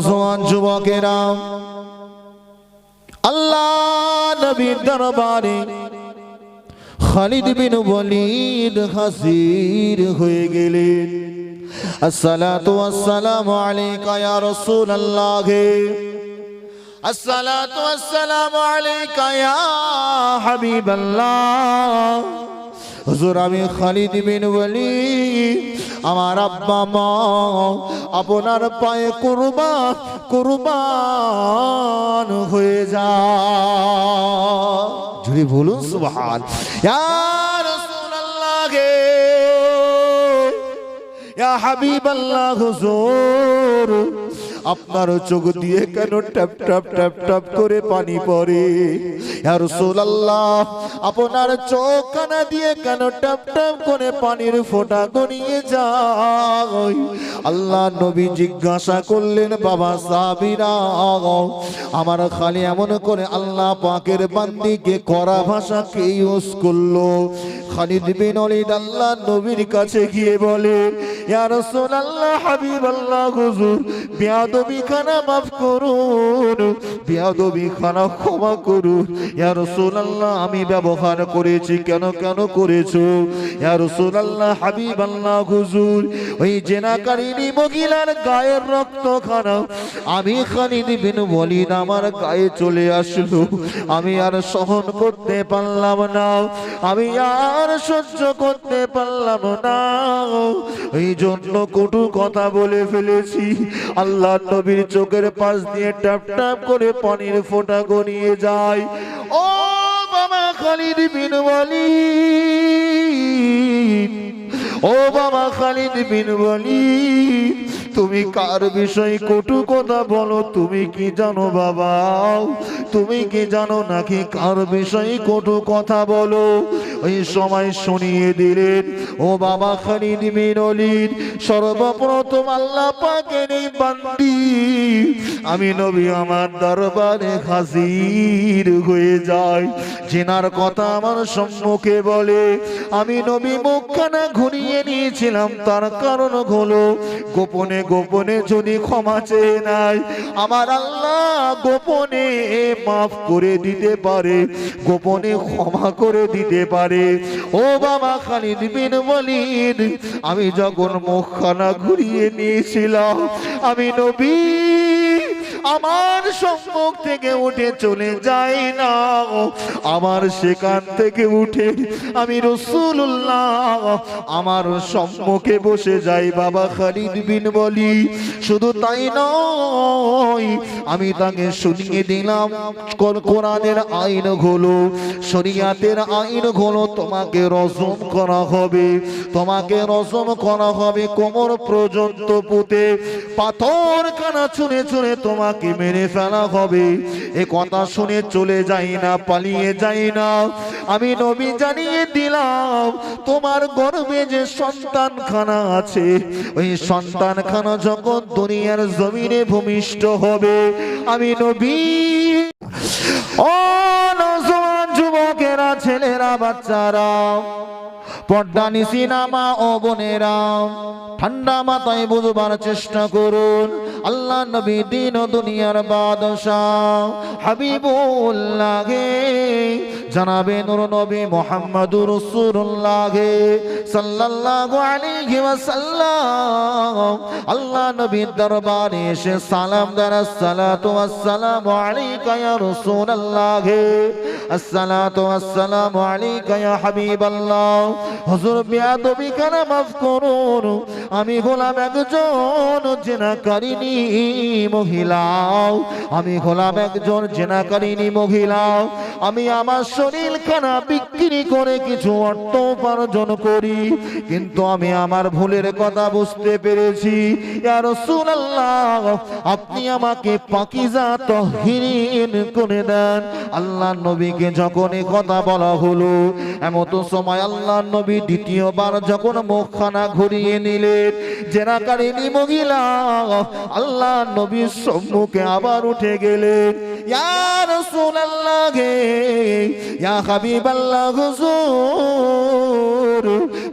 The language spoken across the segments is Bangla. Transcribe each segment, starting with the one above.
নজওয়ান যুবকেরা, আল্লাহ নবীর দরবারে খালিদ বিন ওয়ালিদ হাজির হয়ে গেলেন। আসসালাতু ওয়াসসালামু আলাইকা ইয়া রাসূলুল্লাহ। আসসালাতু ওয়াসসালামু আলাইকা ইয়া হাবিবাল্লাহ। হুজুর আমি খালিদ বিন ওয়ালিদ। আমার আব্বা মা, আপনার পায়ে কুরবান কুরবান হয়ে যা। জুড়ে বলুন, সুবহান। ইয়া রাসূলুল্লাহ গে, ইয়া হাবিবাল্লাহ হুজুর। আপনার চোখ দিয়ে কেন ট্যাপ ট্যাপ ট্যাপ ট্যাপ করে পানি পড়ে? ইয়া রাসূলুল্লাহ, আপনার চোখ কানা দিয়ে কেন ট্যাপ ট্যাপ করে পানির ফোঁটা গড়িয়ে যায়? আল্লাহ নবী জিজ্ঞাসা করলেন, বাবা সাবিরা আমার খালি এমন করে আল্লাহ পাকের বান্দিকে করা ভাষাকে ইউজ করল? খালিদ বিন ওয়ালিদ আল্লাহ নবীর কাছে গিয়ে বলে, ইয়া রাসূলুল্লাহ, হাবিবাল্লাহ, হুজুর বিয়াদবি খানা মাফ করুন বিয়াদবি খানা ক্ষমা করুন। ইয়া রাসূলুল্লাহ, আমি ব্যবহার করেছি, কেন কেন করেছ? ইয়া রাসূলুল্লাহ, হাবিবাল্লাহ হুজুর, ওই জেনাকারিনী মহিলার গায়ের রক্ত খানা আমি খালিদ বিন ওয়ালিদ আমার গায়ে চলে আসলো। আমি আর সহন করতে পারলাম না। আমি আর সহ্য করতে পারলাম না। এই জন্য কটু কথা বলে ফেলেছি। আল্লাহ নবীর চোখের পাশ দিয়ে ট্যাপ ট্যাপ করে পানির ফোঁটা গড়িয়ে যায়। ও বাবা খালিদ বিন ওয়ালিদ, ও বাবা খালিদ বিন ওয়ালিদ তুমি কার বিষয় কটু কথা বলো? তুমি কি জানো বাবা? তুমি কি জানো নাকি কার বিষয় কটু কথা বলো? ওই সময় শুনিয়ে দিলেন ও বাবা খালিদ বিন ওয়ালিদ সর্বপ্রথম আল্লাহ পাকের এই বান্দি। আমি নবী আমার দরবারে হাজির হয়ে যাই। জেনার কথা আমার সম্মুখে বলে আমি নবী মুখখানা ঘুরিয়ে নিয়েছিলাম তার কারণ হলো গোপনে গোপনে যদি ক্ষমা চেয়ে নাই আমার আল্লাহ গোপনে মাফ করে দিতে পারে, গোপনে ক্ষমা করে দিতে পারে। ও বাবা খালিদ বিন বলিন আমি যখন মুখখানা ঘুরিয়ে নিয়েছিলাম, আমি নবী আমার সম্মুখ থেকে উঠে চলে যাই না আমার সেখান থেকে উঠে আমি রসুল্লাহ আমার সম্মুখে বসে যাই বাবা খালিদ বিন বলি শুধু তাই নয়, আমি তাকে শুনিয়ে দিলাম কোরআনের আইন হলো শরিয়াতের আইন হলো তোমাকে রজম করা হবে, তোমাকে রজম করা হবে কোমর পর্যন্ত পুঁতে। পাথর কানা ছুঁড়ে ছুঁড়ে তোমাকে মেরে ফেলা হবে। এ কথা শুনে চলে যাই না, পালিয়ে যাই না। আমি নবী জানিয়ে দিলাম, তোমার গর্বে যে সন্তান খানা আছে, ওই সন্তান খানা যখন দুনিয়ার জমিনে ভূমিষ্ঠ হবে। আমি নবী ও নজওয়ান যুবকেরা, ছেলেরা, বাচ্চারা পর্দা নিশি নামা ও বোনেরা। ঠান্ডা মাথায় বুঝবার চেষ্টা করুন। আল্লাহ নবী দিন দুনিয়ার বাদশাহ হাবিবুল্লাহ জানাবে নুর নবী মোহাম্মদুর রাসূলুল্লাহ সাল্লাল্লাহু আলাইহি ওয়াসাল্লাম। আল্লাহ নবীর দরবারে এসে সালাম দেন, আসসালাতু ওয়াসসালামু আলাইকা ইয়া রাসূলুল্লাহ আসসালাতু ওয়াসসালামু আলাইকা ইয়া হাবিবাল্লাহ। হুজুর বিয়াদবি কেন মাফ করুন? আমি হলাম একজন জেনাকারিনী মহিলা। আমি হলাম একজন জেনাকারিনী মহিলা। আমি আমার শরীর খানা বিক্রি করে কিছু অর্থ উপার্জন করি। কিন্তু আমি আমার ভুলের কথা বুঝতে পেরেছি। আপনি আমাকে পাকিজা তহহিন করে দেন। আল্লাহ নবীকে যখন কথা বলা হলো, এমত সময় আল্লাহ নবী দ্বিতীয়বার যখন মুখখানা ঘুরিয়ে নিলেন জেনাকারিনী মহিলা, আল্লাহ নবীর সম্মুখে আবার উঠে গেলেন। ইয়া রাসূলুল্লাহ গে, ইয়া হাবিবাল্লাহ হুজুর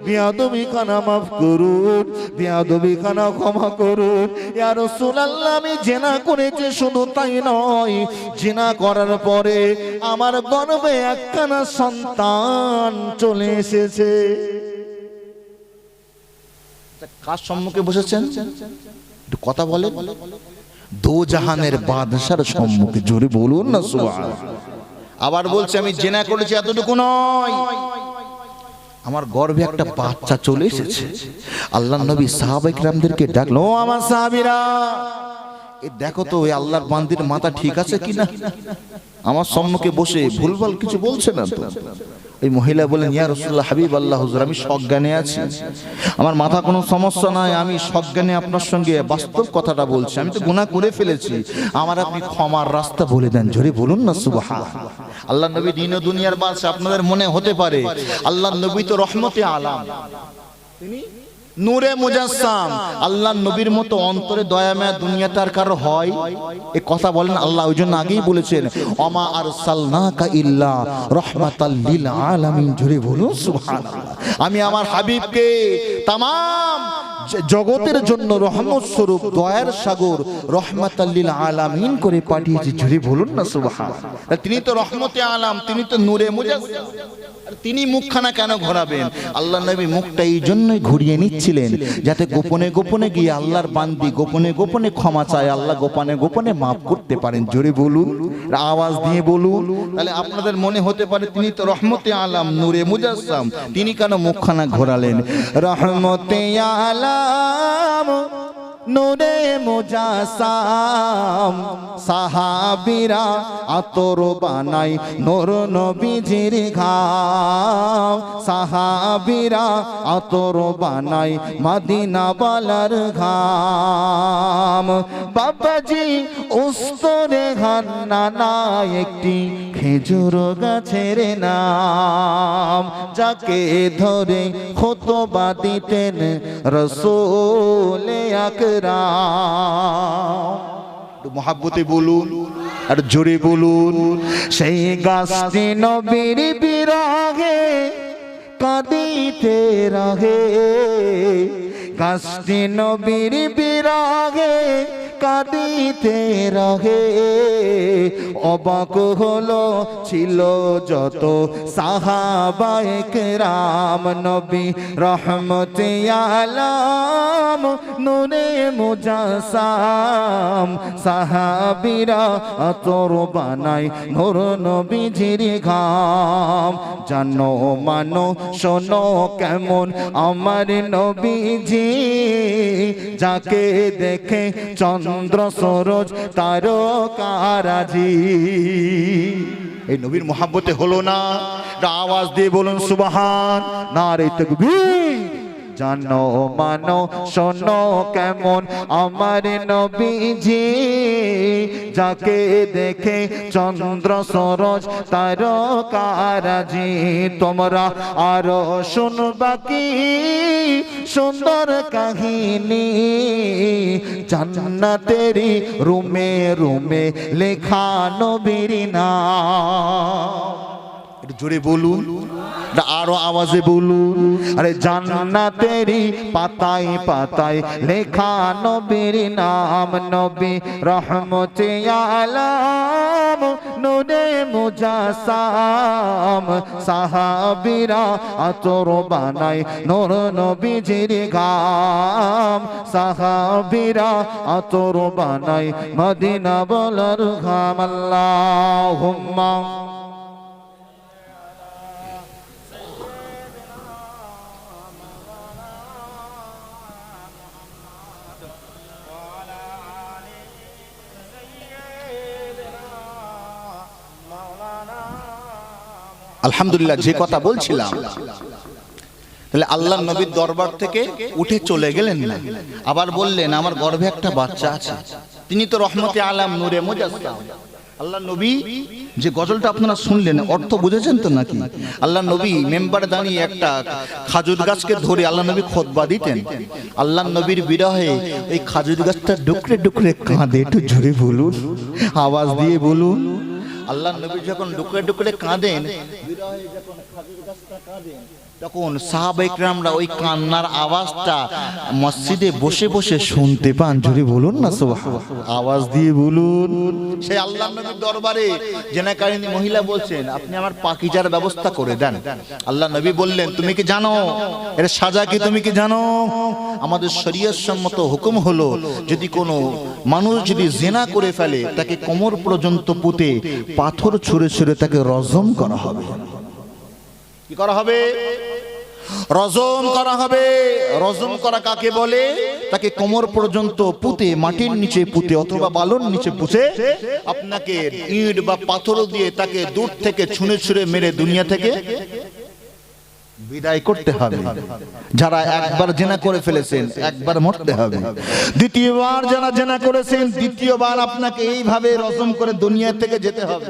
বিয়াদবি খানা মাফ করুন বিয়াদবি খানা ক্ষমা করুন। ইয়া রাসূলুল্লাহ, আমি জেনা করেছি শুধু তাই নয়, জেনা করার পরে আমার গর্ভে একখানা সন্তান চলে এসেছে। কার সম্মুখে বসেছেন? একটু কথা বলে দো জাহানের বাদশার সম্মুখে জোরে বলুন না সুবহান আবার বলছে, আমি জেনা করেছি এতটুকু নয়। আমার গর্বে একটা বাচ্চা চলে এসেছে। আল্লাহ নবী সাহাবাইকরামদেরকে ডাকলো আমার সাহাবীরা! এ দেখো তো ওই আল্লাহর বান্দির মাথা ঠিক আছে কিনা? আমার সম্মুখে বসে ভুলভাল কিছু বলছে না তো। এই মহিলা বলেন ইয়া রাসূলুল্লাহ হাবিব আল্লাহ হুজুর আমি সজ্ঞানে আছি। আমার মাথা কোনো সমস্যা নাই আমি সজ্ঞানে আপনার সঙ্গে বাস্তব কথাটা বলছি। আমি তো গুনাহ করে ফেলেছি। আমার আপনি ক্ষমার রাস্তা বলে দেন। জোরে বলুন না সুবহান। আল্লাহ নবী দিন দুনিয়ার বাদশা আপনাদের মনে হতে পারে। আল্লাহ নবী তো রহমতে আলাম। নূরে মুজাসসাম। আল্লাহ নবীর মতো অন্তরে দয়া মায়া দুনিয়া তার কারও হয়? এ কথা বলেন আল্লাহ, ওই জন্য আগেই বলেছেন, অমা আরসালনাকা ইল্লা রহমাতাল লিল আলামিন। জুড়ে বলুন, সুবহানাল্লাহ। আমি আমার হাবিবকে তামাম জ- জগতের জন্য রহমত স্বরূপ, দয়ার সাগর রহমাতাল্লিল আলামিন করে পাঠিয়েছি। জুড়ে বলুন না, সুবহান। তিনি তো রহমতে আলাম, তিনি তো নূরে আর তিনি মুখখানা কেন ঘোরাবেন? আল্লাহ নবী মুখটা এই জন্যই ঘুরিয়ে নিচ্ছিলেন, যাতে গোপনে গোপনে গিয়ে আল্লাহর বান্দি গোপনে গোপনে ক্ষমা চায়, আল্লাহ গোপনে গোপনে মাফ করতে পারেন। জোরে বলুন, আওয়াজ দিয়ে বলুন। তাহলে আপনাদের মনে হতে পারে তিনি তো রহমতে আলাম, নূরে মুজাসসাম তিনি কেন মুখখানা ঘোরালেন? রহমতে আলাম নূরে মুজাসাম। সাহাবিরা আতর বানাই নূর নবীজির ঘাম। সাহাবিরা আতর বানাই মাদিনা বালার ঘাম। বাবাজি উস্তরে হান্না একটি খেজুর গাছের নাম যাকে ধরে খোতবা দিতেন রসোলে আকরাম। মহাব্বতে বলুন আর জোরে বলুন সেই গাছটি নবীর বিরাগে কাঁদিতে রাহে। গাছটি নবীর বিরাগে কাঁদিতে রহে। অবাক হলো, ছিল যত সাহাবায়ক রাম নবী রহমতে আলাম নুরে মুজাসাম। সাহাবিরা আতর বানাই নূর নবীজির ঘাম। জানো, মানো, শোনো কেমন আমার নবীজি, যাকে দেখে চন্দ্র সরোজ তারকারাজি। এই নবীর মোহাব্বতে হলো না। আওয়াজ দিয়ে বলুন সুবাহান। না রে তকবীর। জানো, মানো, শোনো কেমন আমার নবীজি, যাকে দেখে চন্দ্র সরোজ তারকারাজি। তোমরা আরও শুনবা কি সুন্দর কাহিনী? জান্নাতেরি রুমে রুমে লেখা নবীর জোরে বলুন। আরও আওয়াজে বলুন, আরে জান্নাতেরি পাতায় পাতায় লেখা নবীর নাম, নবী রহমতে আলাম, নুরে মুজাসাম, সাহাবিরা আতর বানাই নূর নবীজির গাম, সাহাবিরা আতর বানাই মদিনা বলার ঘাম, আল্লাহুম্মা। আলহামদুলিল্লাহ যে কথা বলছিলাম। তাহলে আল্লাহ নবীর দরবার থেকে উঠে চলে গেলেন না। আবার বললেন আমার গর্ভে একটা বাচ্চা আছে। তিনি তো রহমতে আলাম নূরে মুজাসসাম। আল্লাহ নবী যে গজলটা আপনারা শুনলেন অর্থ বুঝেছেন তো নাকি? আল্লাহ নবী মেম্বার দাঁড়িয়ে একটা খাজুর গাছকে ধরে আল্লাহ নবী খোদবা দিতেন। আল্লাহ নবীর বিরহে এই খাজুর গাছটা ডুকরে ডুকরে কাঁদে। একটু জোরে বলুন আওয়াজ দিয়ে বলুন। আল্লাহ নবী যখন ডুকরে ডুকরে কাঁদেন তখন সাহাবাইকরামরা ওই কান্নার আওয়াজটা মসজিদে বসে বসে শুনতে পান। জোরে বলুন না আওয়াজ দিয়ে বলুন। সেই আল্লাহ নবীর দরবারে জেনাকারিনী মহিলা বলছেন, আপনি আমার পাকিজার ব্যবস্থা করে দেন। আল্লাহ নবী বললেন, তুমি কি জানো? এর সাজা কি তুমি কি জানো? আমাদের শরীয়ত সম্মত হুকুম হলো, যদি কোনো মানুষ যদি জেনা করে ফেলে, তাকে কোমর পর্যন্ত পুঁতে পাথর ছুঁড়ে ছুঁড়ে তাকে রজম করা হবে। কি করা হবে? রজম করা হবে। রজম করা কাকে বলে? তাকে কোমর পর্যন্ত পুঁতে, মাটির নিচে পুঁতে অথবা বালুর নিচে পুঁতে আপনাকে ইট বা পাথর দিয়ে তাকে দূর থেকে ছুঁড়ে ছুঁড়ে মেরে দুনিয়া থেকে বিদায় করতে হবে। যারা একবার জেনা করে ফেলেছেন, একবার মরতে হবে। দ্বিতীয়বার যারা জেনা করেছেন, দ্বিতীয়বার আপনাকে এইভাবে রজম করে দুনিয়া থেকে যেতে হবে।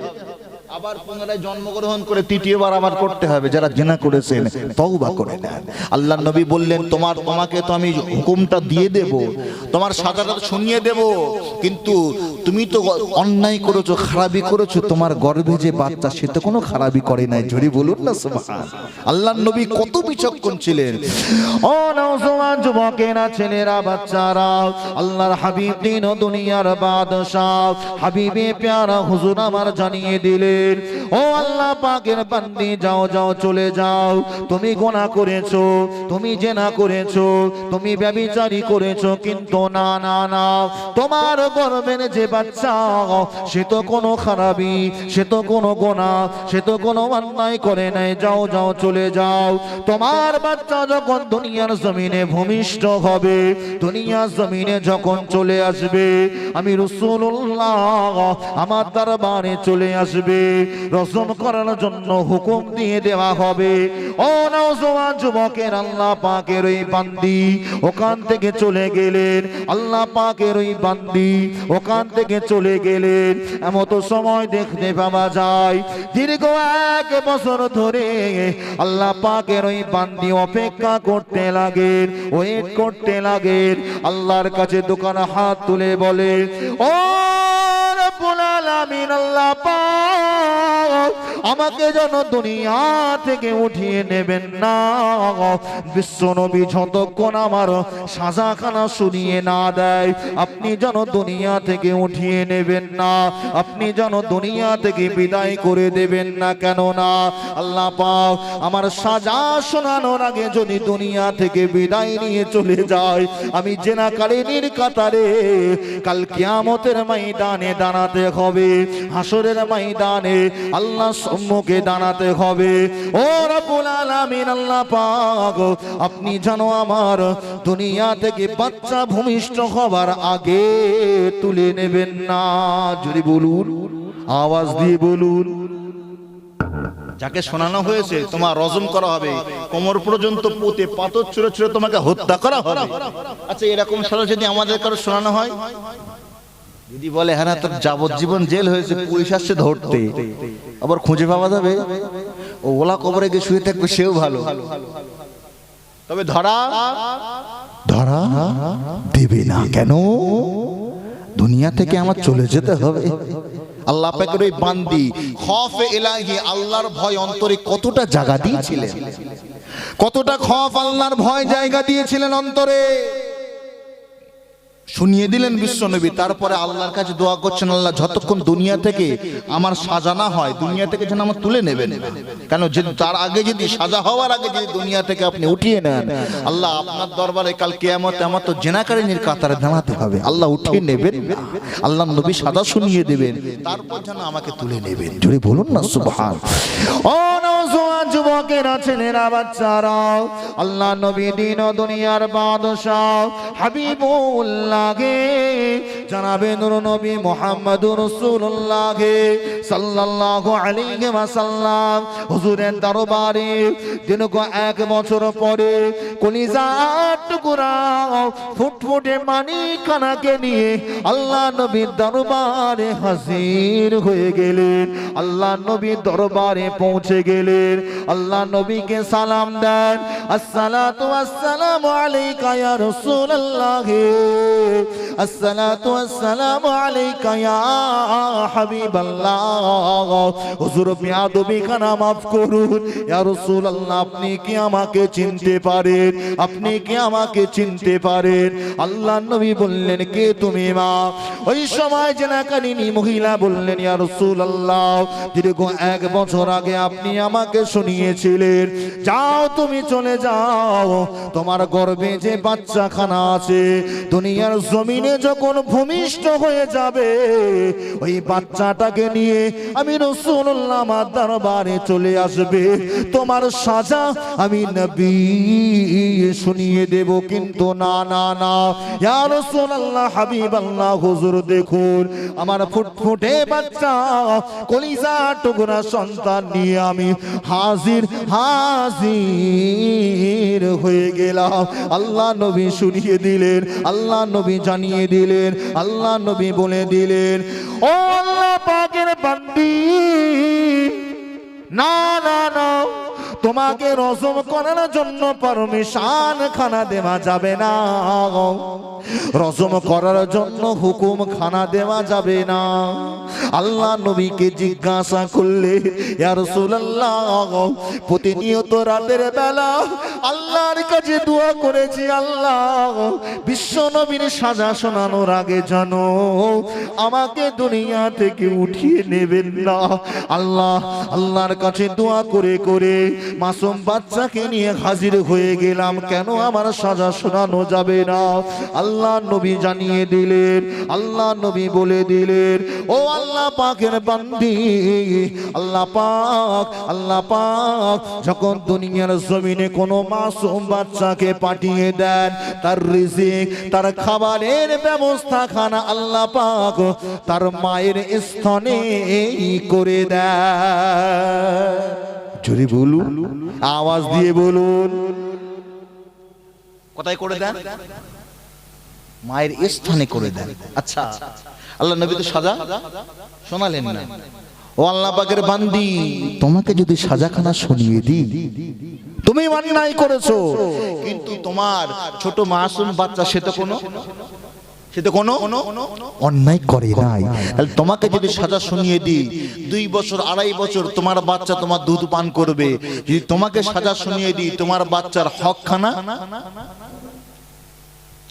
আবার পুনরায় জন্মগ্রহণ করে তৃতীয়বার আবার করতে হবে, যারা জেনা করেছেন, তওবা করে নেন। আল্লাহ নবী বললেন, তোমার, তোমাকে তো আমি হুকুমটা দিয়ে দেব, তোমার সাজাটা শুনিয়ে দেব, কিন্তু তুমি তো অন্যায় করেছ খারাপি করেছ, তোমার গর্ভে যে বাচ্চা, সে তো কোনো খারাপি করে নাই। জোরে বলুন না, সুবহান। আল্লাহ নবী কত বিচক্ষণ ছিলেন। ও নওজোয়ান যুবকেরা, ছেলেরা, বাচ্চারা, আল্লাহর হাবিব দিন দুনিয়ার বাদশাহ, হাবিবে প্যারা হুজুর আমার জানিয়ে দিলেন ও আল্লাহ পাকের বান্দি, যাও যাও, চলে যাও। তুমি গোনা করেছ, তুমি জেনা করেছ, তুমি ব্যভিচারী করেছ, কিন্তু না না না। তোমার গর্বের যে বাচ্চা, সে তো কোনো খারাপি সে তো কোনো গোনা, সে তো কোনো অন্যায় করে নাই। যাও যাও, চলে যাও। তোমার বাচ্চা যখন দুনিয়ার জমিনে ভূমিষ্ঠ হবে, দুনিয়ার জমিনে যখন চলে আসবে, আমি রসুল্লাহ আমার দরবারে চলে আসবে। রসম করার জন্য হুকুম দিয়ে দেওয়া হবে। ও নওজোয়ান যুবকের আল্লাহ পাকের ওই বান্দি, ওখান থেকে চলে গেলেন। আল্লাহ পাকের ওই বান্দি, ওখান থেকে চলে গেলেন। এমত সময় দেখতে পাওয়া যায়, দীর্ঘ এক বছর ধরে আল্লাহ পাকের ওই বান্দি অপেক্ষা করতে লাগেন, ওয়েট করতে লাগেন। আল্লাহর কাছে দোকানে হাত তুলে বলে ও রব্বুল আলামিন আল্লাহ পাক আমাকে যেন দুনিয়া থেকে উঠিয়ে নেবেন না। বিশ্ব নবী যতক্ষণ আমার সাজাখানা শুনিয়ে না দেয়, আপনি যেন দুনিয়া থেকে উঠিয়ে নেবেন না। আপনি যেন দুনিয়া থেকে বিদায় করে দেবেন না কেন না আল্লাহ পাক আমার সাজা শোনানোর আগে যদি দুনিয়া থেকে বিদায় নিয়ে চলে যায়, আমি জেনা কালিনীর কাতারে কাল কিয়ামতের ময়দানে দাঁড়াতে হবে। হাসরের ময়দানে আল্লাহ সম্মুখে দাঁড়াতে হবে। ও রব্বুল আলামিন, আল্লাহ পাক, আপনি জানো আমার দুনিয়া থেকে বাচ্চা ভূমিষ্ঠ হবার আগে তুলে নেবেন না। যদি বলুন, আওয়াজ দিয়ে বলুন। যাকে শোনানো হয়েছে, তোমার রজম করা হবে। কোমর পর্যন্ত পুঁতে পাথর ছুঁড়ে ছুঁড়ে তোমাকে হত্যা করা হবে। আচ্ছা এরকম সারা যদি আমাদের কারও শোনানো হয়? যদি বলে হ্যাঁ তোর যাবজ্জীবন জেল হয়েছে পুলিশ আসছে ধরতে। আবার খুঁজে পাওয়া যাবে ও ওলা কবরে গিয়ে শুয়ে থাকবে সেও ভালো। তবে ধরা ধরা দেবে না কেন? দুনিয়া থেকে আমার চলে যেতে হবে। আল্লাহ পাকের ওই বান্দি খফে ইলাহি আল্লাহর ভয় অন্তরে কতটা জায়গা দিয়েছিলেন। কতটা খফ আল্লাহর ভয় জায়গা দিয়েছিলেন অন্তরে? শুনিয়ে দিলেন বিশ্বনবী, তারপরে আল্লাহর কাছে দোয়া করছেন, আল্লাহ যতক্ষণ দুনিয়া থেকে আমার সাজা না হয়, দুনিয়া থেকে যেন আমার তুলে নেবেন। কেন যে তার আগে যদি সাজা হওয়ার আগে যদি দুনিয়া থেকে আপনি উঠিয়ে নেন, আল্লাহ আপনার দরবারে কাল কেয়ামতে, আমার তো জেনাকারিনীর কাতারে দাঁড়াতে হবে। আল্লাহ উঠিয়ে নেবেন। আল্লাহ নবী সাজা শুনিয়ে দেবেন, তারপর যেন আমাকে তুলে নেবেন। জোরে বলুন না, সুবহান। ও যুবকেরা আল্লাহ নবী দিন দুনিয়ার বাদশাহ হাবিবুল্লাহকে জানাবে নূর নবী মুহাম্মদুর রাসূলুল্লাহকে সাল্লাল্লাহু আলাইহি ওয়াসাল্লাম। হুজুরের দরবারে দীর্ঘ এক বছর পরে কলিজার টুকরা ফুটফুটে মানিকানাকে নিয়ে আল্লাহ নবীর দরবারে হাজির হয়ে গেলেন। আল্লাহ নবীর দরবারে পৌঁছে গেলেন। আল্লাহ নবীকে সালাম দেন। আসসালাতু আসসালামু আলাইকা ইয়া রাসূলুল্লাহ। আসসালাতু আসসালামু আলাইকা ইয়া হাবিবাল্লাহ। হুজুর বিয়াদবি খানা মাফ করুন। ইয়া রাসূলুল্লাহ, আপনি কি আমাকে চিনতে পারেন? আপনি কি আমাকে চিনতে পারেন? আল্লাহ নবী বললেন, কে তুমি মা? ওই সময় জেনাকারিনী মহিলা বললেন, ইয়া রাসূলুল্লাহ, দীর্ঘ এক বছর আগে আপনি আমাকে শুনিয়েছিলেন। যাও তুমি চলে যাও। তোমার গর্ভে যে বাচ্চাখানা আছে, দুনিয়ার জমিনে যখন ভূমিষ্ঠ হয়ে যাবে, ওই বাচ্চাটাকে নিয়ে আমি আমার দরবারে চলে আসবে। তোমার সাজা আমি নবী শুনিয়ে দেব, কিন্তু না না না। ইয়া রাসূলুল্লাহ, হাবিবাল্লাহ, হুজুর দেখুন, আমার ফুটফুটে বাচ্চা, কলিজা টুকরা সন্তান নিয়ে আমি হাজির হাজির হয়ে গেলাম। আল্লাহ নবী শুনিয়ে দিলেন, আল্লাহ নবী জানিয়ে দিলেন আল্লাহ নবী বলে দিলেন ও আল্লাহ পাকের বান্দি না না না তোমাকে রজম করার জন্য পারমিশন খানা দেওয়া যাবে না। রজম করার জন্য হুকুম খানা দেওয়া যাবে না। আল্লাহ নবীকে জিজ্ঞাসা করলে প্রতিনিয়ত রাতের বেলা আল্লাহর কাছে দোয়া করেছি আল্লাহ, বিশ্ব নবীর সাজা শোনানোর আগে জানো আমাকে দুনিয়া থেকে উঠিয়ে নেবেন না। আল্লাহ, আল্লাহর কাছে দোয়া করে করে মাসুম বাচ্চাকে নিয়ে হাজির হয়ে গেলাম। কেন আমার সাজা শোনানো যাবে না? আল্লাহ নবী জানিয়ে দিলেন, আল্লাহ নবী বলে দিলেন, ও আল্লাহ পাকের বান্দি, আল্লাহ পাক আল্লাহ পাক, যখন দুনিয়ার জমিনে কোনো মাসুম বাচ্চাকে পাঠিয়ে দেন, তার রিজিক, তার খাবারের ব্যবস্থা খানা আল্লাহ পাক তার মায়ের স্থনে করে দেয় জোরে বলুন, আওয়াজ দিয়ে বলুন। কোথায় করে দেন? মায়ের স্থানে করে দেন। আচ্ছা আল্লাহ নবী তো সাজা শোনালেন না। ও আল্লাহ পাকের বান্দি, তোমাকে যদি সাজাখানা শুনিয়ে দিই, তুমি অন্যায় করেছ। কিন্তু তোমার ছোট মাসুম বাচ্চা সে তো কোনো সে তো কোনো অন্যায় করে নাই। তোমাকে যদি সাজা শুনিয়ে দিই, দুই বছর, আড়াই বছর তোমার বাচ্চা তোমার দুধ পান করবে। যদি তোমাকে সাজা শুনিয়ে দিই, তোমার বাচ্চার হক খানা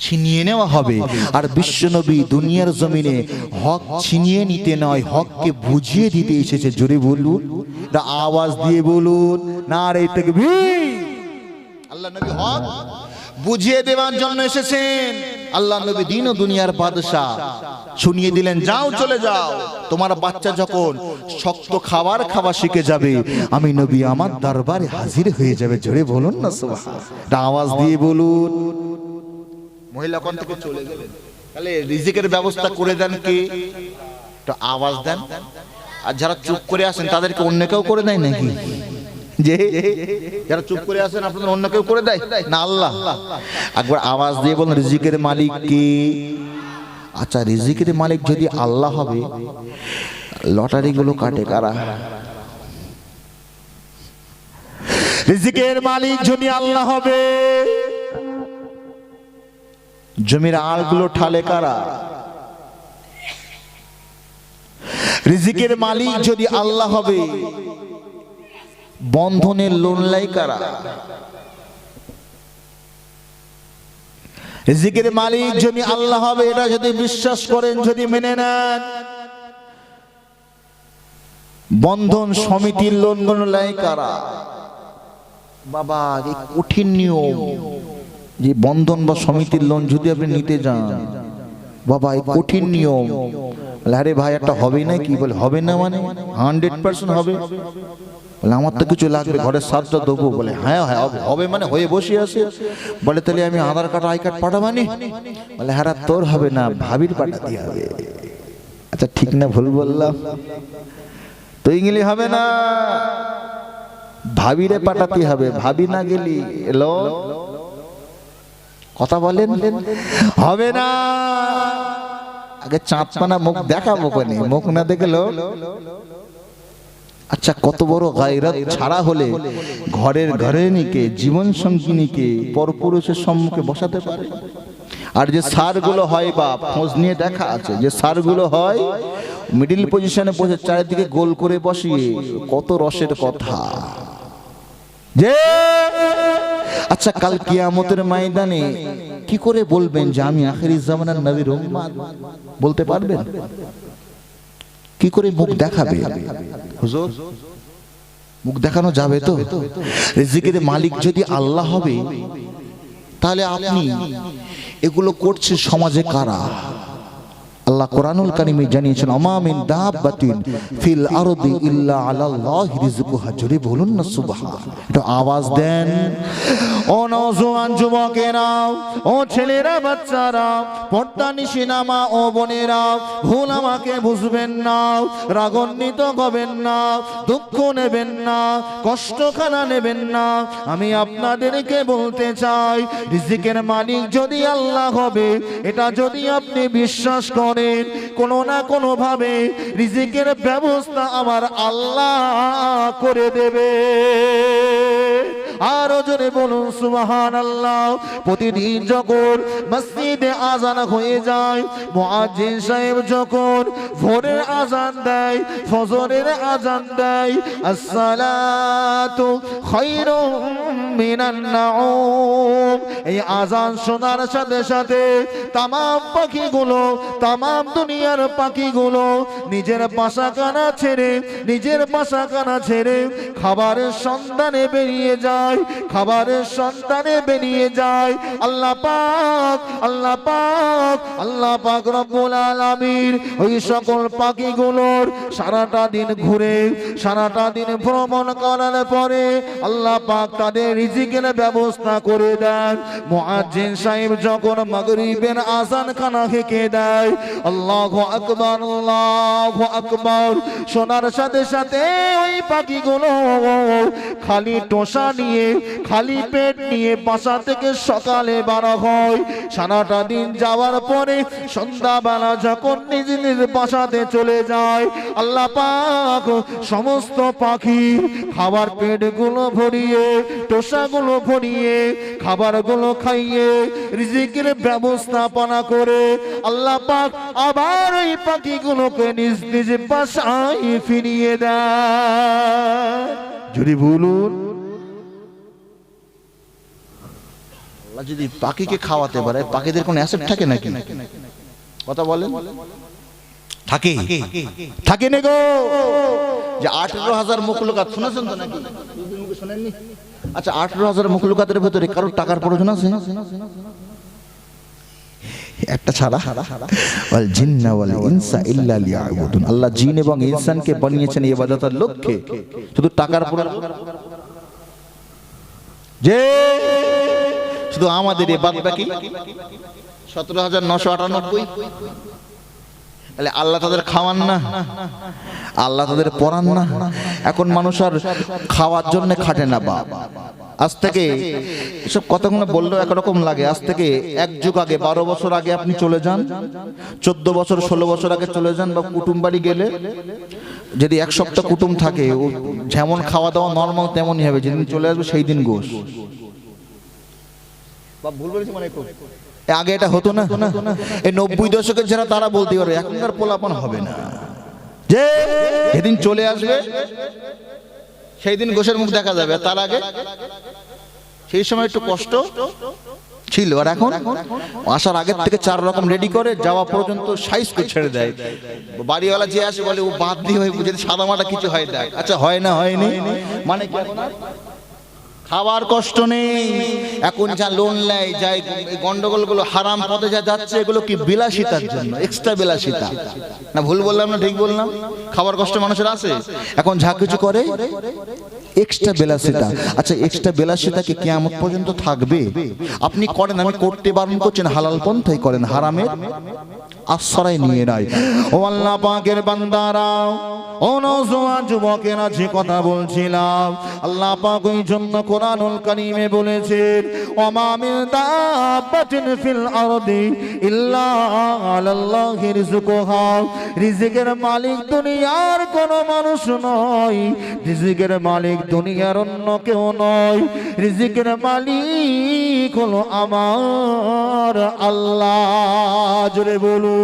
ছিনিয়ে নেওয়া হবে। আর বিশ্বনবী দুনিয়ার জমিনে হক ছিনিয়ে নিতে নয়, হককে বুঝিয়ে দিতে এসেছে। জোরে বলুন আওয়াজ দিয়ে বলুন না রে তাকবীর। আল্লাহ নবী হক বুঝিয়ে দেওয়ার জন্য এসেছেন। আল্লাহ নবী দিন ও দুনিয়ার বাদশাহ। শুনিয়ে দিলেন, যাও, চলে যাও। তোমার বাচ্চা যখন শক্ত খাবার খাওয়া শিখে যাবে, আমি নবী আমার দরবারে হাজির হয়ে যাবে। জোরে বলুন না আওয়াজ দিয়ে বলুন। মহিলা কোন থেকে চলে গেলেন? তাহলে রিজিকের ব্যবস্থা করে দেন কে? একটু আওয়াজ দেন। আর যারা চুপ করে আসেন তাদেরকে অন্য কেউ করে দেয় নাকি? যারা চুপ করে আসেন আপনাদের অন্য কেউ করে দেয়? না, আল্লাহ। একবার আওয়াজ দিয়ে বলুন, রিজিকের মালিক কে? আচ্ছা রিজিকের মালিক যদি আল্লাহ হবে, লটারি গুলো কাটে কারা? রিজিকের মালিক যদি আল্লাহ হবে, জমির আড়গুলো ঠালে কারা? রিজিকের মালিক যদি আল্লাহ হবে বন্ধনের লোন লাই কারা? রিজিকের মালিক যদি আল্লাহ হবে, এটা যদি বিশ্বাস করেন, যদি মেনে নেন। বন্ধন সমিতির লোন লাই কারা? বাবা কঠিন নিয়ম। যে বন্ধন বা সমিতির লোন যদি আপনি নিতে যান, বাবা, এই কঠিন নিয়ম। বলে, আরে ভাই একটা হবে না কি? বলে হবে না মানে হান্ড্রেড পার্সেন্ট হবে। বলে আমার তো কিছু লাগবে ঘরের সাতটা দেবো। বলে হ্যাঁ হ্যাঁ হবে- হবে মানে হয়ে বসে আছে। বলে তাহলে আমি আধার কার্ড আই কার্ড পাঠাবানি? বলে হ্যাঁ তোর হবে না ভাবির পাঠাতে হবে। আচ্ছা ঠিক না ভুল বললাম। তুই গেলে হবে না। ভাবিরে পাঠাতে হবে ভাবি না গেলি এলো। কথা বলেন। হবে না। আগে চাঁদ পানা মুখ দেখাবো কোনে? মুখ না দেখল আচ্ছা কত বড় গায়রাত ছাড়া হলে ঘরের ঘরে নিকে জীবন সঙ্গিনীকে, পরপুরুষের সম্মুখে বসাতে পারে? আর যে সারগুলো হয় বা খোঁজ নিয়ে দেখা আছে, যে সারগুলো হয় মিডিল পজিশনে বসে চারিদিকে গোল করে বসিয়ে, কত রসের কথা। যে আচ্ছা কাল কিয়ামতের ময়দানে কি করে বলবেন যে আমি আখেরি জামানার নবীর উম্মাদ? বলতে পারবেন? কি করে মুখ দেখাবে? হুজুর, মুখ দেখানো যাবে তো? রিজিকের মালিক যদি আল্লাহ হবে, তাহলে আপনি এগুলো করছে সমাজে কারা? আল্লাহ কোরআনুল কারিমে জানিয়েছেন অমামিন দাব্বাতিন ফিল আরদি ইল্লা আলাল্লাহি রিজকুহা জোরে বলুন না সুবহান একটু আওয়াজ দেন। ও নওজোয়ান যুবকেরা, ও ছেলেরা, বাচ্চারা, পর্দা নিশিনামা, ও বোনেরা, ভুল আমাকে বুঝবেন না, রাগান্বিত হবেন না, দুঃখ নেবেন না কষ্ট খানা নেবেন না। আমি আপনাদেরকে বলতে চাই, রিজিকের মালিক যদি আল্লাহ হবে, এটা যদি আপনি বিশ্বাস করেন কোনো না কোনো ভাবে রিজিকের ব্যবস্থা আমার আল্লাহ করে দেবে। আরও জোরে বলুন সুবহান আল্লাহ প্রতিদিন যখন মসজিদে আজান হয়ে যায়, মুয়াজ্জিন সাহেব যখন ভোরের আজান দেয়, ফজরের আজান দেয়, আসসালাতু খায়রুম মিনান নাউম এই আজান শোনার সাথে সাথে তামাম পাখিগুলো তামাম দুনিয়ার পাখিগুলো নিজের বাসা কানা ছেড়ে, নিজের বাসা কানা ছেড়ে খাবারের সন্ধানে বেরিয়ে যায়, খাবারের সন্ধানে বেরিয়ে যায়। আল্লাহ পাক আল্লাহ পাক আল্লাহ পাক রব্বুল আলামিন ওই সকল পাখিগুলোর সারাটা দিন ঘুরে, সারাটা দিন ভ্রমণ করার পরে আল্লাহ পাক তাদের রিজিকের ব্যবস্থা করে দেন। মুআজ্জিন সাহেব যখন মাগরিবের আজান খানা খেকে দেয় আল্লাহু আকবার আল্লাহু আকবার। শোনার সাথে সাথে ওই পাখিগুলো খালি টোসা নিয়ে, খালি পেট নিয়ে বাসা থেকে সকালে বাড়া হয়। সারাটা দিন যাওয়ার পরে সন্ধ্যাবেলা যখন নিজ নিজ বাসাতে চলে যায়, আল্লাহ পাক সমস্ত পাখি খাবার পেটগুলো ভরিয়ে, টোসাগুলো ভরিয়ে, খাবারগুলো খাইয়ে, রিজিকের ব্যবস্থাপনা করে আল্লাহ পাক আবার ওই পাখিগুলোকে নিজ নিজ বাসায় ফিরিয়ে দেয়। যদি বলুন। আল্লাহ যদি পাখিকে খাওয়াতে পারে পাখিদের কোনো অ্যাসেট থাকে নাকি? কথা বলেন। থাকে। থাকে। না গো। যে আঠেরো হাজার মুখলুকাত শুনেছেন তো নাকি? শোনেননি আচ্ছা আঠেরো হাজার মুখলুকাতের ভেতরে কারোর টাকার প্রয়োজন আছে? একটা ছাড়া। ওয়াল জিন্না ওয়াল ইনসা ইল্লা লিয়াবুদুন। আল্লাহ জিন এবং ইনসানকে বানিয়েছেন ইবাদতের লক্ষ্যে। শুধু টাকার প্রয়োজন যে শুধু আমাদের এ বাদ বাকি সতেরো হাজার নশো আটানব্বই। তাহলে আল্লাহ তাদের খাওয়ান না। আল্লাহ তাদের পড়ান না। এখন মানুষ আর খাওয়ার জন্য খাটে না বা আজ থেকে এসব কথাগুলো বললেও একরকম লাগে। আজ থেকে এক যুগ আগে, বারো বছর আগে আপনি চলে যান, চোদ্দ বছর, ষোলো বছর আগে চলে যান বা কুটুম বাড়ি গেলে, যদি এক সপ্তাহ কুটুম থাকে, ও যেমন খাওয়া দাওয়া নর্মাল তেমনই হবে। যেদিন চলে আসবে সেই দিন গোশ ভুল বলেছি মনে আগে এটা হতো না। এই নব্বই দশকের যারা তারা বলতে পারবে এখনকার পোলাপন হবে না। যে যেদিন চলে আসবে সেই দিন গোসের মুখ দেখা যাবে। তার আগে সেই সময় একটু কষ্ট ছিল। আর এখন আসার আগের থেকে চার রকম রেডি করে, যাওয়া পর্যন্ত সাইজ করে ছেড়ে দেয়। বাড়িওয়ালা যে আসে বলে, ও বাদ দিয়ে হয়ে যদি সাদা মাটা কিছু হয় দেখ। আচ্ছা হয় না, হয়নি। মানে কি খাবার কষ্ট নেই। এখন যা লোন নেয়, যা গন্ডগোলগুলো হারাম পথে যা যাচ্ছে, এগুলো কি বিলাসিতার জন্য? এক্সট্রা বিলাসিতা। না, ভুল বললাম না, ঠিক বললাম? খাবার কষ্ট মানুষের আছে। এখন যা কিছু করে এক্সট্রা বিলাসিতা। আচ্ছা এক্সট্রা বিলাসিতা কি কিয়ামত পর্যন্ত থাকবে? আপনি করেন, আমি করতে বারণ করছেন হালাল পন্থাই করেন, হারামের? আশ্রয় নিয়ে নেয় ও আল্লাহ পাকের বান্দারা, ও নওজোয়ান যুবকেরা, যে কথা বলছিলাম, আল্লাহ পাক ওই জন্য কোরআনুল কারীমে বলেছেন ওমা মিন দাব্বাতিন ফিল আরদি ইল্লা আলাল্লাহি রিজকুহা রিজিকের মালিক দুনিয়ার কোন মানুষ নয়, রিজিকের মালিক দুনিয়ার অন্য কেউ নয়। রিজিকের মালিক হলো আমার আল্লাহ। জোরে বলুন।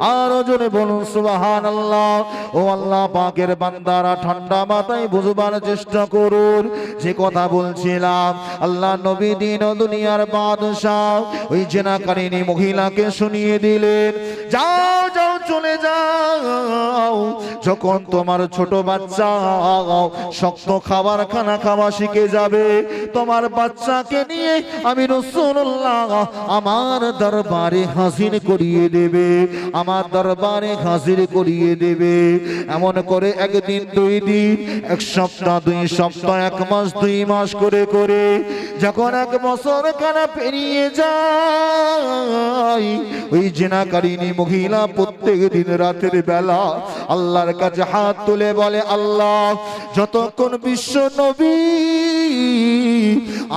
আরও জোরে বলুন সুবাহান আল্লাহ ও আল্লাহ পাকের বান্দারা, ঠান্ডা মাথায় বুঝবার চেষ্টা করুন। যে কথা বলছিলাম, আল্লাহ নবী দিন দুনিয়ার বাদশাহ, ওই জেনাকারিনী মহিলাকে শুনিয়ে দিলেন। যাও যাও চলে যাও। যখন তোমার ছোট বাচ্চা শক্ত খাবার খানা খাওয়া শিখে যাবে, তোমার বাচ্চাকে নিয়ে আমি আমার দরবারে হাজির করিয়ে দেবে, আমার দরবারে হাজির করিয়ে দেবে। এমন করে একদিন, দুই দিন, এক সপ্তাহ, দুই সপ্তাহ, এক মাস, দুই মাস করে করে যখন এক বছর খানা পেরিয়ে যায় ওই জেনাকারিনী মহিলা প্রত্যেক দিন রাতের বেলা আল্লাহর কাছে হাত তুলে বলে, আল্লাহ, যতক্ষণ বিশ্ব নবী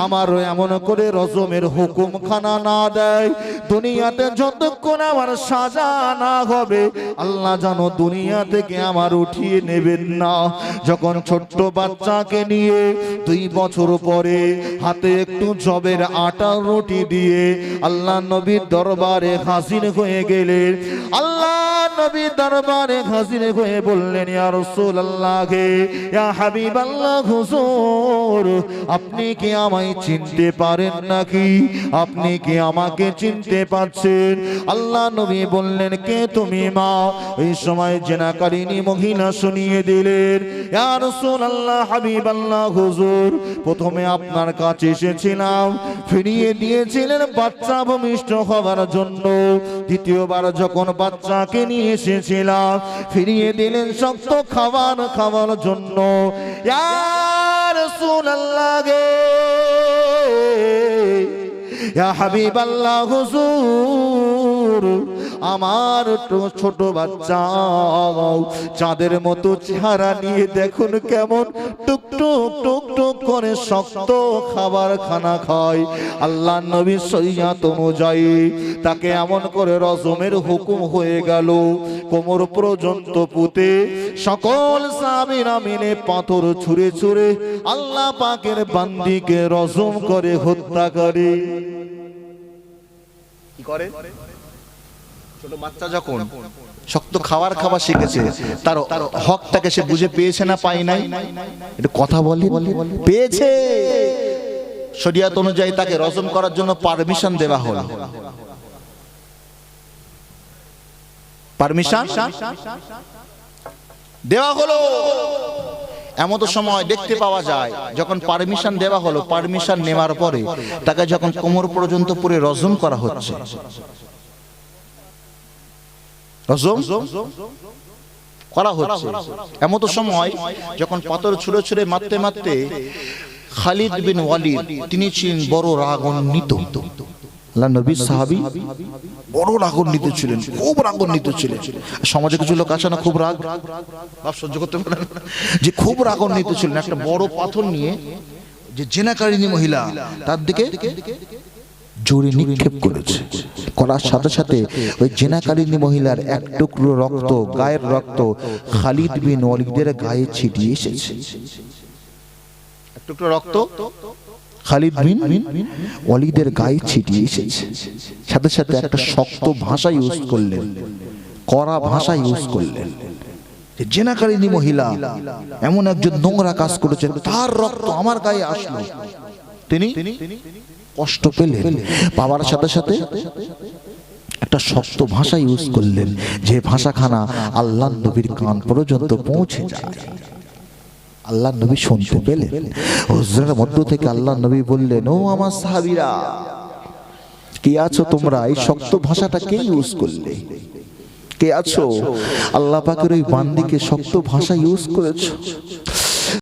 আমার এমন করে রজমের হুকুম খানা না দেয়। দুনিয়াতে যতক্ষণ আমার সাজা না হবে, আল্লাহ জানো দুনিয়া থেকে আমার উঠিয়ে নেবেন না। যখন ছোট্ট বাচ্চাকে নিয়ে দুই বছর পরে হাতে একটু জবের আটা রুটি দিয়ে আল্লাহ নবীর দরবারে হাসিন হয়ে গেলেন। আল্লাহ নবীর দরবারে হাজির হয়ে বললেন, ইয়া রাসূলুল্লাহকে ইয়া হাবিবাল্লাহ, হুজুর, আপনি কি আমায় চিনতে পারেন নাকি? আপনি কি আমাকে চিনতে পারছেন? আল্লাহ নবী বললেন, কে তুমি মা? এই সময় জেনাকারিনী মহিলা শুনিয়ে দিলেন, ইয়া রাসূলুল্লাহ, হাবিবাল্লাহ, হুজুর, প্রথমে আপনার কাছে এসেছিলাম, ফিরিয়ে দিয়েছিলেন বাচ্চা ভূমিষ্ঠ হবার জন্য। দ্বিতীয়বার যখন বাচ্চাকে নিয়ে এসেছিলাম, ফিরিয়ে দিলেন শক্ত খাবার খাওয়ার জন্য। লাগে হাবিব আল্লাহ হুজুর। আমার ছোট বাচ্চা, চাঁদের মতো চেহারা নিয়ে দেখুন কেমন। টুক টুক টুক টুক করে শক্ত খাবার খানা খায়। আল্লাহ নবী সৈয়াত অনুযায়ী তাকে এমন করে রজমের হুকুম হয়ে গেল, কোমর পর্যন্ত পুঁতে সকল সাবিরা মিলে পাথর ছুঁড়ে ছুঁড়ে আল্লাহ পাকের বান্দিকে রজম করে হত্যা করে। কি করে? ছোট বাচ্চা যখন শক্ত খাবার খাবার শিখেছে তার হকটাকে সে বুঝে পেয়েছে না পাই নাই? এটা কথা বলি। পেয়েছে! শরিয়াত অনুযায়ী তাকে রজম করার জন্য পারমিশন দেওয়া হলো। পারমিশন দেওয়া হলো। এমন সময় দেখতে পাওয়া যায় যখন পারমিশন দেওয়া হলো পারমিশন নেওয়ার পরে তাকে যখন কোমর পর্যন্ত পুরে রজম করা হচ্ছে। রজম করা হচ্ছে। এমন সময় যখন পাথর ছুঁড়ে ছুঁড়ে মারতে মারতে খালিদ বিন ওয়ালিদ, তিনি ছিলেন বড় রাগান্বিত। ছিলেন, খুব ছিলেন। সমাজে কিছু লোক আছে না খুব রাগ? সহ্য করতে পারে যে খুব ছিলেন পাথর নিয়ে যে জেনাকারিনী মহিলা, তার দিকে জোরে নিক্ষেপ করেছে। করার সাথে সাথে ওই জেনাকারিনী মহিলার এক টুকরো রক্ত গায়ের রক্ত খালিদ বিন ওয়ালিদের গায়ে ছিটিয়ে এসেছে। এক টুকরো রক্ত? খালিদ বিন ওয়ালিদের গায়ে ছিটিয়ে এসেছে। সাথে সাথে একটা শক্ত ভাষা ইউজ করলেন। কড়া ভাষা ইউজ করলেন। যে জেনাকারিনী মহিলা এমন একজন নোংরা কাজ করেছেন তার রক্ত আমার গায়ে আসলো। তিনি? কষ্ট পেলেন। বাবার সাথে সাথে একটা শক্ত ভাষা ইউজ করলেন, যে ভাষাখানা আল্লাহ নবীর কান পর্যন্ত পৌঁছে যায়। আল্লাহ নবী শুনতে পেলেন। হুজরার মধ্য থেকে আল্লাহ নবী বললেন, ও আমার সাহাবীরা, কে আছো তোমরা? এই শক্ত ভাষাটা কে ইউজ করলে? কে আছো? আল্লাহ পাকের ওই বান্দিকে শক্ত ভাষা ইউজ করেছ?